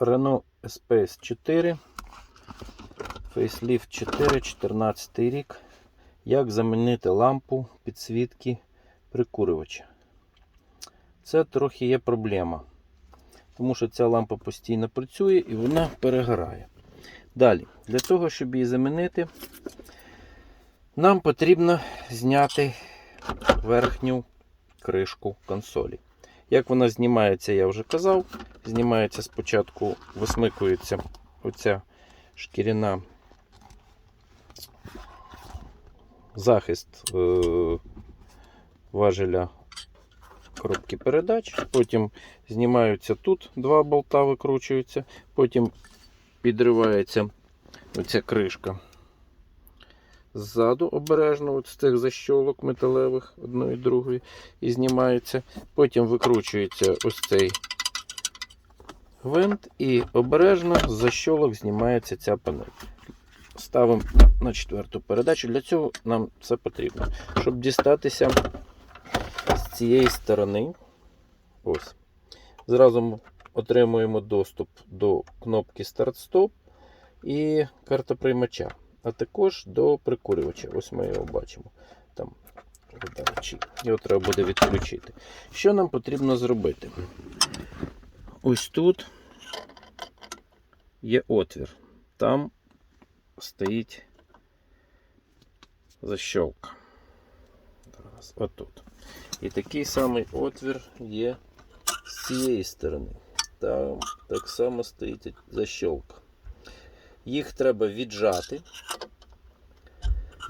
Renault Espace 4. Facelift 4, 14 рік. Як замінити лампу підсвітки прикурювача? Це трохи є проблема. Тому що ця лампа постійно працює і вона перегорає. Далі, для того, щоб її замінити, нам потрібно зняти верхню кришку консолі. Як вона знімається, я вже казав. Знімається спочатку, висмикується оця шкіряна захист е- важеля коробки передач. Потім знімаються тут два болта, викручуються, потім підривається оця кришка. Ззаду обережно от з цих защолок металевих одної другої і знімається. Потім викручується ось цей гвинт і обережно з защолок знімається ця панель. Ставимо на четверту передачу. Для цього нам це потрібно. Щоб дістатися з цієї сторони, ось. Зразу ми отримуємо доступ до кнопки старт-стоп і картоприймача, а також до прикурювача. Ось ми його бачимо. Там. Його треба буде відключити. Що нам потрібно зробити? Ось тут є отвір. Там стоїть защолка. Отут. І такий самий отвір є з цієї сторони. Там так само стоїть защолка. Їх треба віджати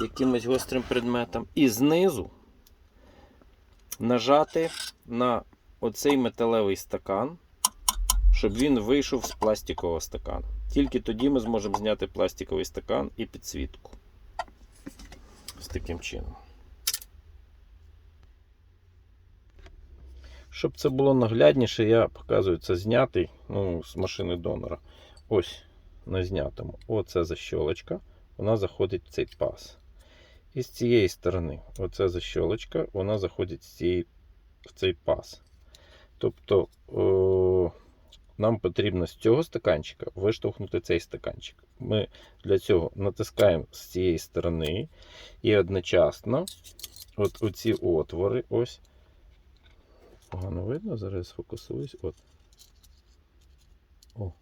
якимось гострим предметом і знизу нажати на оцей металевий стакан, щоб він вийшов з пластикового стакану. Тільки тоді ми зможемо зняти пластиковий стакан і підсвітку. З таким чином. Щоб це було наглядніше, я показую це знятий ну, з машини донора. Ось на знятому. Оце защолочка, вона заходить в цей паз. І з цієї сторони, оця защолочка, вона заходить з цієї, в цей паз. Тобто о, нам потрібно з цього стаканчика виштовхнути цей стаканчик. Ми для цього натискаємо з цієї сторони і одночасно от оці отвори, ось. Погано видно, зараз сфокусуюсь. От. О.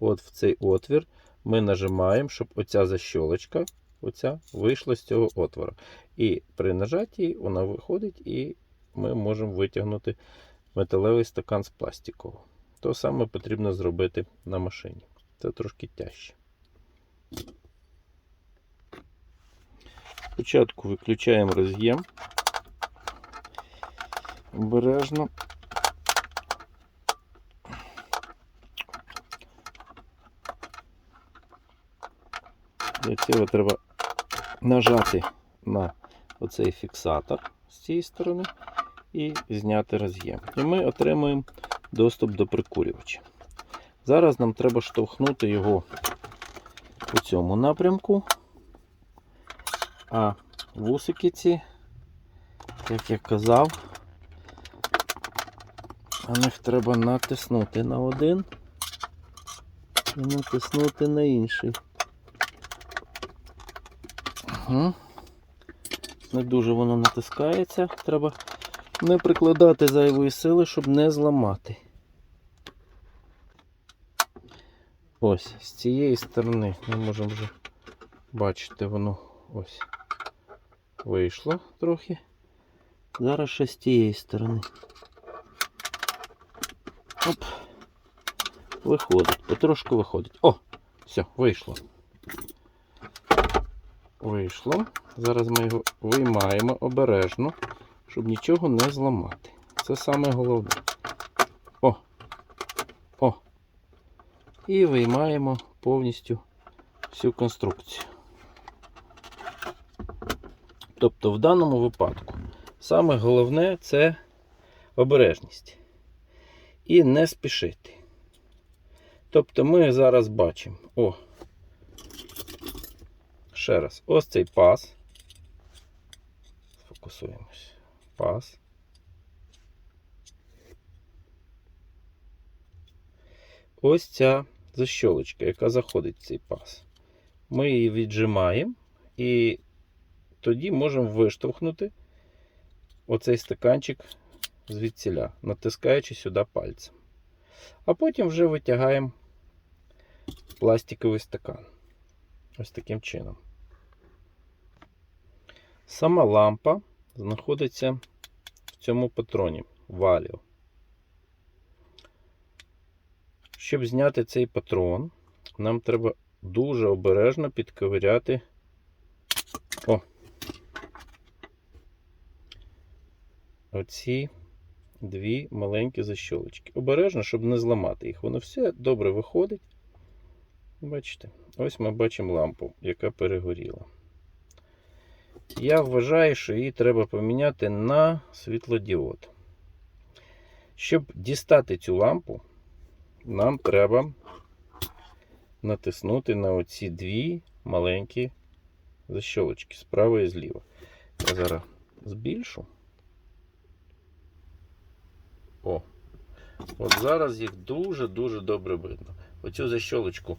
От в цей отвір ми нажимаємо, щоб оця защолочка оця вийшла з цього отвора. І при нажатті вона виходить, і ми можемо витягнути металевий стакан з пластикового. То саме потрібно зробити на машині. Це трошки тяжче. Спочатку виключаємо роз'єм. Обережно. Для цього треба нажати на оцей фіксатор з цієї сторони і зняти роз'єм. І ми отримуємо доступ до прикурювача. Зараз нам треба штовхнути його у цьому напрямку, а вусики ці, як я казав, на них треба натиснути на один і натиснути на інший. Угу. Не дуже воно натискається. Треба не прикладати зайвої сили, щоб не зламати. Ось, з цієї сторони ми можемо вже бачити, воно ось вийшло трохи. Зараз ще з тієї сторони. Оп. Виходить, потрошку виходить. О, все, вийшло. Вийшло. Зараз ми його виймаємо обережно, щоб нічого не зламати. Це саме головне. О! О! І виймаємо повністю всю конструкцію. Тобто, в даному випадку саме головне це обережність. І не спішити. Тобто ми зараз бачимо. О! Ще раз, ось цей паз. Сфокусуємось. Паз. ось ця защолочка, яка заходить в цей паз. Ми її віджимаємо і тоді можемо виштовхнути оцей стаканчик звідсіля, натискаючи сюди пальцем. А потім вже витягаємо пластиковий стакан. Ось таким чином. Сама лампа знаходиться в цьому патроні валіо. Щоб зняти цей патрон, нам треба дуже обережно підковиряти. О! Оці дві маленькі защолочки. Обережно, щоб не зламати їх. Воно все добре виходить. Бачите, ось ми бачимо лампу, яка перегоріла. Я вважаю, що її треба поміняти на світлодіод. Щоб дістати цю лампу, нам треба натиснути на оці дві маленькі защолочки справа і зліва. Я зараз збільшу. О, от зараз їх дуже-дуже добре видно. Оцю защолочку,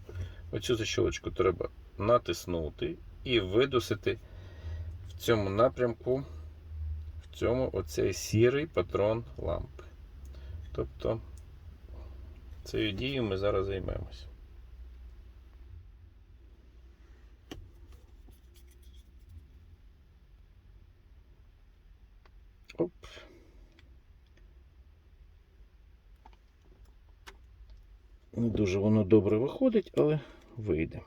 оцю защолочку треба натиснути і видусити в цьому напрямку, в цьому оцей сірий патрон лампи. Тобто цією дією ми зараз займемось. Оп. Не дуже воно добре виходить, але вийде.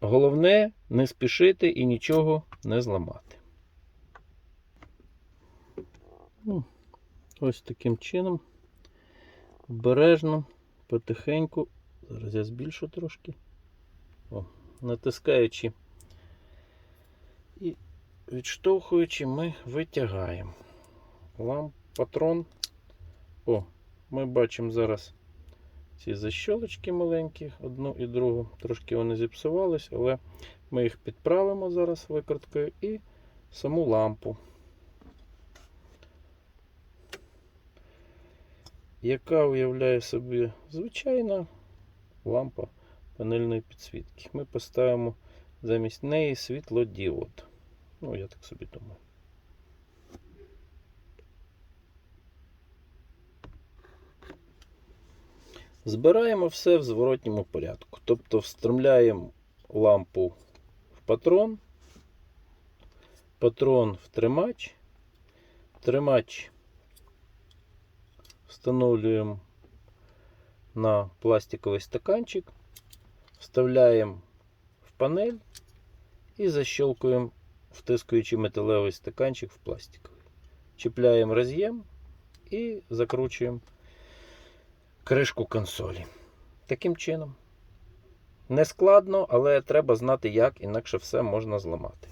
Головне не спішити і нічого не зламати. Ну, ось таким чином. Обережно, потихеньку. Зараз я збільшу трошки. О, натискаючи і відштовхуючи, ми витягаємо. Ламп патрон. О, ми бачимо зараз ці защолочки маленькі, одну і другу. Трошки вони зіпсувались, але ми їх підправимо зараз викруткою і саму лампу. Яка уявляє собі звичайна лампа панельної підсвітки. Ми поставимо замість неї світлодіод. Ну, я так собі думаю. Збираємо все в зворотньому порядку. Тобто встромляємо лампу в патрон, патрон в тримач, тримач встановлюємо на пластиковий стаканчик, вставляємо в панель і защелкуємо, втискуючи металевий стаканчик в пластиковий. Чіпляємо роз'єм і закручуємо кришку консолі. Таким чином. Не складно, але треба знати, як, інакше все можна зламати.